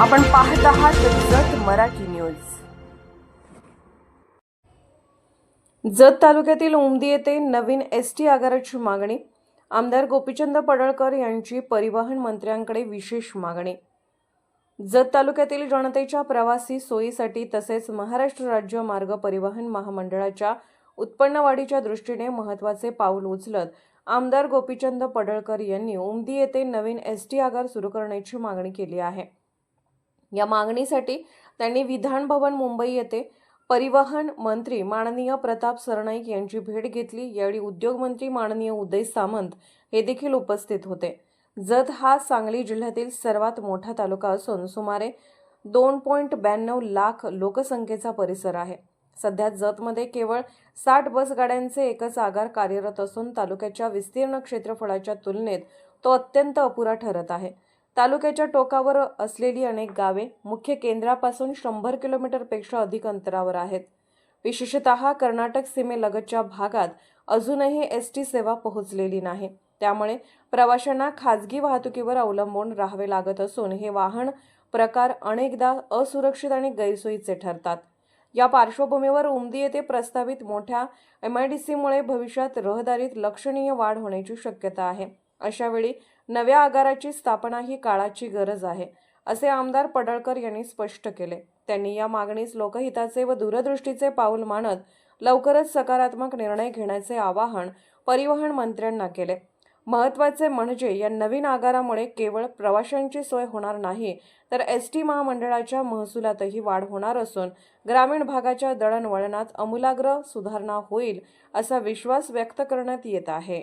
आपण पाहत आहात जत मराठी न्यूज. जत तालुक्यातील उमदी येथे नवीन एस टी आगाराची मागणी. आमदार गोपीचंद पडळकर यांची परिवहन मंत्र्यांकडे विशेष मागणी. जत तालुक्यातील जनतेच्या प्रवासी सोयीसाठी तसेच महाराष्ट्र राज्य मार्ग परिवहन महामंडळाच्या उत्पन्न वाढीच्या दृष्टीने महत्त्वाचे पाऊल उचलत आमदार गोपीचंद पडळकर यांनी उमदी येथे नवीन एस टी आगार सुरू करण्याची मागणी केली आहे. या मागणीसाठी त्यांनी विधान भवन मुंबई येथे परिवहन मंत्री माननीय प्रताप सरनाईक यांची भेट घेतली. यावेळी उद्योगमंत्री माननीय उदय सामंत हे देखील उपस्थित होते. जत हा सांगली जिल्ह्यातील सर्वात मोठा तालुका असून सुमारे दोन पॉईंट ब्याण्णव लाख लोकसंख्येचा परिसर आहे. सध्या जतमध्ये केवळ साठ बसगाड्यांचे एकच आगार कार्यरत असून तालुक्याच्या विस्तीर्ण क्षेत्रफळाच्या तुलनेत तो अत्यंत अपुरा ठरत आहे. तालुक्याच्या टोकावर असलेली अनेक गावे मुख्य केंद्रापासून शंभर किलोमीटरपेक्षा अधिक अंतरावर आहेत. विशेषतः कर्नाटक सीमेलगतच्या भागात अजूनही एस टी सेवा पोहोचलेली नाही. त्यामुळे प्रवाशांना खाजगी वाहतुकीवर अवलंबून राहावे लागत असून हे वाहन प्रकार अनेकदा असुरक्षित आणि गैरसोयीचे ठरतात. या पार्श्वभूमीवर उमदी येथे प्रस्तावित मोठ्या एम आय डी सीमुळे भविष्यात रहदारीत लक्षणीय वाढ होण्याची शक्यता आहे. अशावेळी नव्या आगाराची स्थापना ही काळाची गरज आहे असे आमदार पडळकर यांनी स्पष्ट केले. त्यांनी या मागणीस लोकहिताचे व दूरदृष्टीचे पाऊल मानत लवकरच सकारात्मक निर्णय घेण्याचे आवाहन परिवहन मंत्र्यांना केले. महत्त्वाचे म्हणजे या नवीन आगारामुळे केवळ प्रवाशांची सोय होणार नाही तर एस टी महामंडळाच्या महसुलातही वाढ होणार असून ग्रामीण भागाच्या दळणवळणात आमूलाग्र सुधारणा होईल असा विश्वास व्यक्त करण्यात येत आहे.